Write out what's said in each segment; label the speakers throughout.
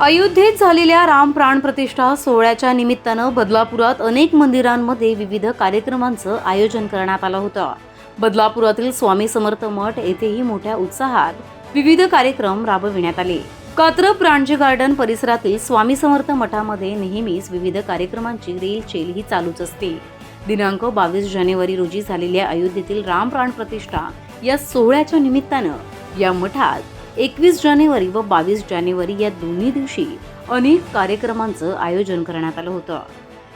Speaker 1: अयोध्येत झालेल्या राम प्राण प्रतिष्ठा सोहळ्याच्या निमित्तानं बदलापुरात अनेक मंदिरांमध्ये विविध कार्यक्रमांचं आयोजन करण्यात आलं होतं. बदलापुरातील स्वामी समर्थ मठ येथेही मोठ्या उत्साहात विविध कार्यक्रम राबविण्यात आले. कात्र प्राणजी गार्डन परिसरातील स्वामी समर्थ मठामध्ये नेहमीच विविध कार्यक्रमांची रेलचेल ही चालूच असते. दिनांक बावीस जानेवारी रोजी झालेल्या अयोध्येतील राम प्राण प्रतिष्ठा या सोहळ्याच्या निमित्तानं या मठात एकवीस जानेवारी व बावीस जानेवारी या दोन्ही दिवशी अनेक कार्यक्रमांचं आयोजन करण्यात आलं होतं.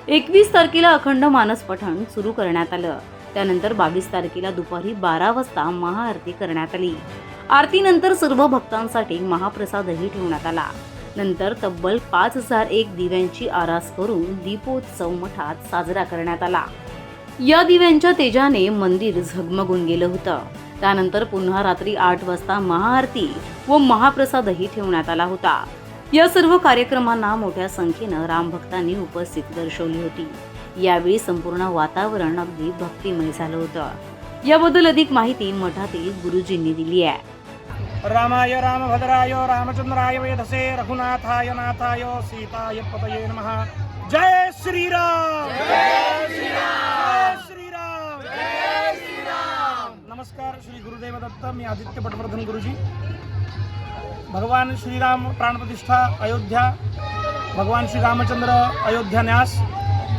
Speaker 1: एकवीस तारखेला अखंड मानस पठण सुरू करण्यात आलं. त्यानंतर बावीस तारखेला दुपारी बारा वाजता महाआरती करण्यात आली. आरतीनंतर सर्व भक्तांसाठी महाप्रसादही ठेवण्यात आला. नंतर तब्बल पाच हजार एक दिव्यांची आरास करून दीपोत्सव मठात साजरा करण्यात आला. या दिव्यांच्या तेजाने मंदिर झगमगून गेलं होतं. त्यानंतर पुन्हा रात्री आठ वाजता महाआरती व महाप्रसादही ठेवण्यात आला होता. या सर्व कार्यक्रमांना मोठ्या संख्येनं रामभक्तांनी उपस्थित दर्शवली होती. यावेळी संपूर्ण वातावरण अगदी भक्तिमय झालं होतं. याबद्दल अधिक माहिती मठातील गुरुजींनी दिली आहे.
Speaker 2: रामाय रामभद्राय रामचंद्राय वेधसे रघुनाथाय नाथाय सीताय पतये नमः. जय श्रीराम! जय श्रीराम जय श्रीराम नमस्कार श्री गुरुदेव दत्त मी आदित्य पटवर्धन गुरुजी. भगवान श्रीराम प्राणप्रतिष्ठा अयोध्या भगवान श्री रामचंद्र अयोध्या न्यास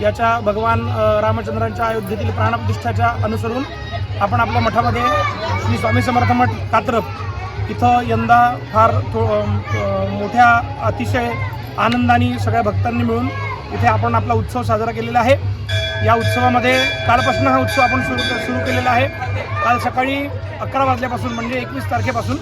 Speaker 2: याच्या भगवान रामचंद्रांच्या अयोध्येतील प्राणप्रतिष्ठाच्या अनुसरून आपण आपल्या मठामध्ये श्री स्वामी समर्थ मठ कात्रप इथं यंदा फार थो मोठ्या अतिशय आनंदाने सगळ्या भक्तांनी मिळून इथे आपण आपला उत्सव साजरा केलेला आहे. या उत्सवामध्ये कालपासून हा उत्सव आपण सुरू सुरू केलेला आहे. काल सकाळी अकरा वाजल्यापासून म्हणजे एकवीस तारखेपासून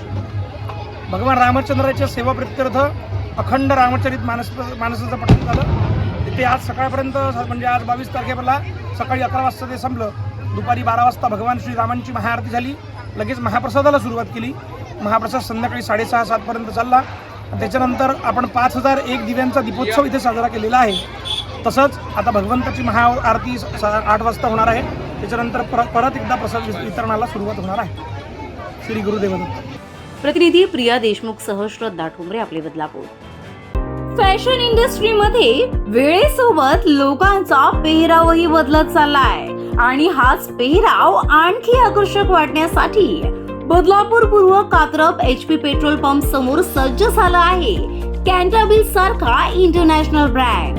Speaker 2: भगवान रामचंद्राच्या सेवा प्रित्यर्थ अखंड रामचरित मानस मानसाचं पठण झालं. ते आज सकाळपर्यंत म्हणजे आज बावीस तारखेला सकाळी अकरा वाजता ते संपलं दुपारी बारा वाजता भगवान श्रीरामांची महाआरती झाली. लगेच महाप्रसादाला सुरुवात केली. महाप्रसाद संध्याकाळी साडेसहा सातपर्यंत चालला. आणि त्याच्यानंतर आपण पाच हजार एक दिव्यांचा दीपोत्सव इथे साजरा केलेला आहे. तसंच आता भगवंताची महाआरती स- आठ वाजता होणार आहे. त्याच्यानंतर पर परत एकदा प्रसाद वितरणाला सुरुवात होणार आहे. श्री गुरुदेव दत्त
Speaker 1: प्रतिनिधी प्रिया देशमुख सह श्रद्धा ठोंबरे आपले बदलापूर. फॅशन इंडस्ट्रीमध्ये वेळेसोबत लोकांचा पेहरावही बदलत चाललाय. आणि हाच पेहराव आणखी आकर्षक वाटण्यासाठी बदलापूर पूर्व Katrap H P petrol pump समोर सज्ज झाला आहे. कॅन्टाबिल सारखा इंटरनॅशनल ब्रँड